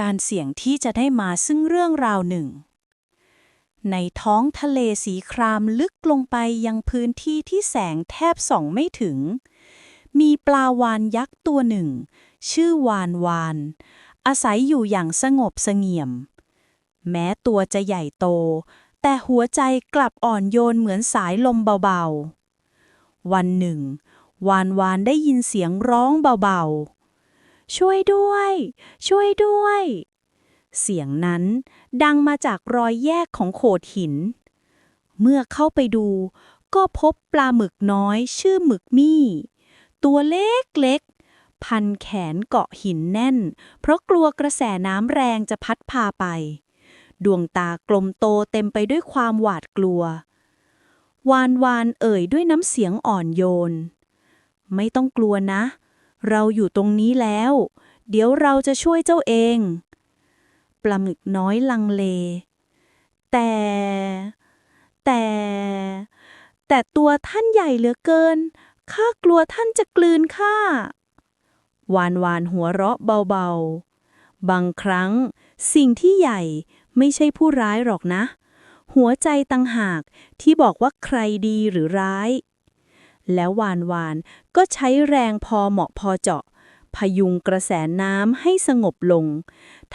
การเสี่ยงที่จะได้มาซึ่งเรื่องราวหนึ่ง ในท้องทะเลสีครามลึกลงไปยังพื้นที่ที่แสงแทบส่องไม่ถึง มีปลาวานยักษ์ตัวหนึ่ง ชื่อวานวาน อาศัยอยู่อย่างสงบเสงี่ยม แม้ตัวจะใหญ่โต แต่หัวใจกลับอ่อนโยนเหมือนสายลมเบาๆ วันหนึ่ง วานวานได้ยินเสียงร้องเบาๆ ช่วยด้วย ช่วยด้วย เสียงนั้นดังมาจากรอยแยกของโขดหิน เมื่อเข้าไปดู ก็พบปลาหมึกน้อยชื่อหมึกมี่ ตัวเล็กๆ พันแขนเกาะหินแน่น เพราะกลัวกระแสน้ำแรงจะพัดพาไป ดวงตากลมโตเต็มไปด้วยความหวาดกลัว วานวานเอ่ยด้วยน้ำเสียงอ่อนโยน ไม่ต้องกลัวนะ เราอยู่ตรงนี้แล้ว เดี๋ยวเราจะช่วยเจ้าเอง ปลาหมึกน้อยลังเล แต่ แต่ แต่ตัวท่านใหญ่เหลือเกิน ข้ากลัวท่านจะกลืนข้าวานวานหัวเราะเบาๆ บางครั้งสิ่งที่ใหญ่ไม่ใช่ผู้ร้ายหรอกนะ หัวใจตังหากที่บอกว่าใครดีหรือร้าย แล้ววานวานก็ใช้แรงพอเหมาะพอเจาะ พยุงกระแสน้ำให้สงบลง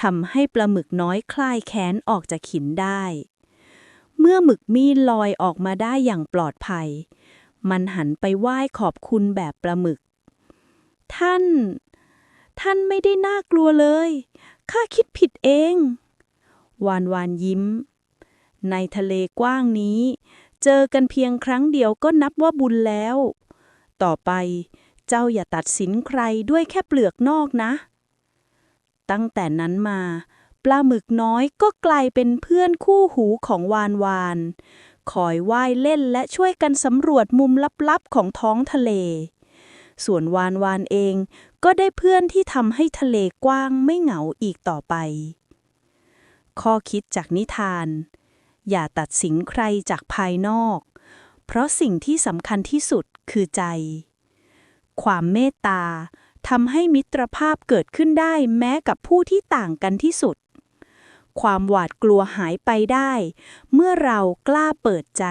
ทำให้ปลาหมึกน้อยคลายแค้นออกจากหินได้ เมื่อหมึกมีลอยออกมาได้อย่างปลอดภัย มันหันไปไหว้ขอบคุณแบบปลาหมึก ท่าน ท่านไม่ได้น่ากลัวเลย ข้าคิดผิดเอง วานวานยิ้ม ในทะเลกว้างนี้ เจอกันเพียงครั้งเดียวก็นับว่าบุญแล้ว ต่อไปเจ้าอย่าตัดสินใครด้วยแค่เปลือกนอกนะ ตั้งแต่นั้นมา ปลาหมึกน้อยก็กลายเป็นเพื่อนคู่หูของวานวานคอยว่ายเล่นและช่วยกันสำรวจมุมลับๆของท้องทะเล ส่วนวานวานเองก็ได้เพื่อนที่ทำให้ทะเลกว้างไม่เหงาอีกต่อไป ข้อคิดจากนิทาน อย่าตัดสินใครจากภายนอก เพราะสิ่งที่สำคัญที่สุดคือใจ ความเมตตาทำให้มิตรภาพเกิดขึ้นได้แม้กับผู้ที่ต่างกันที่สุด ความหวาดกลัวหายไปได้ เมื่อเรากล้าเปิดใจ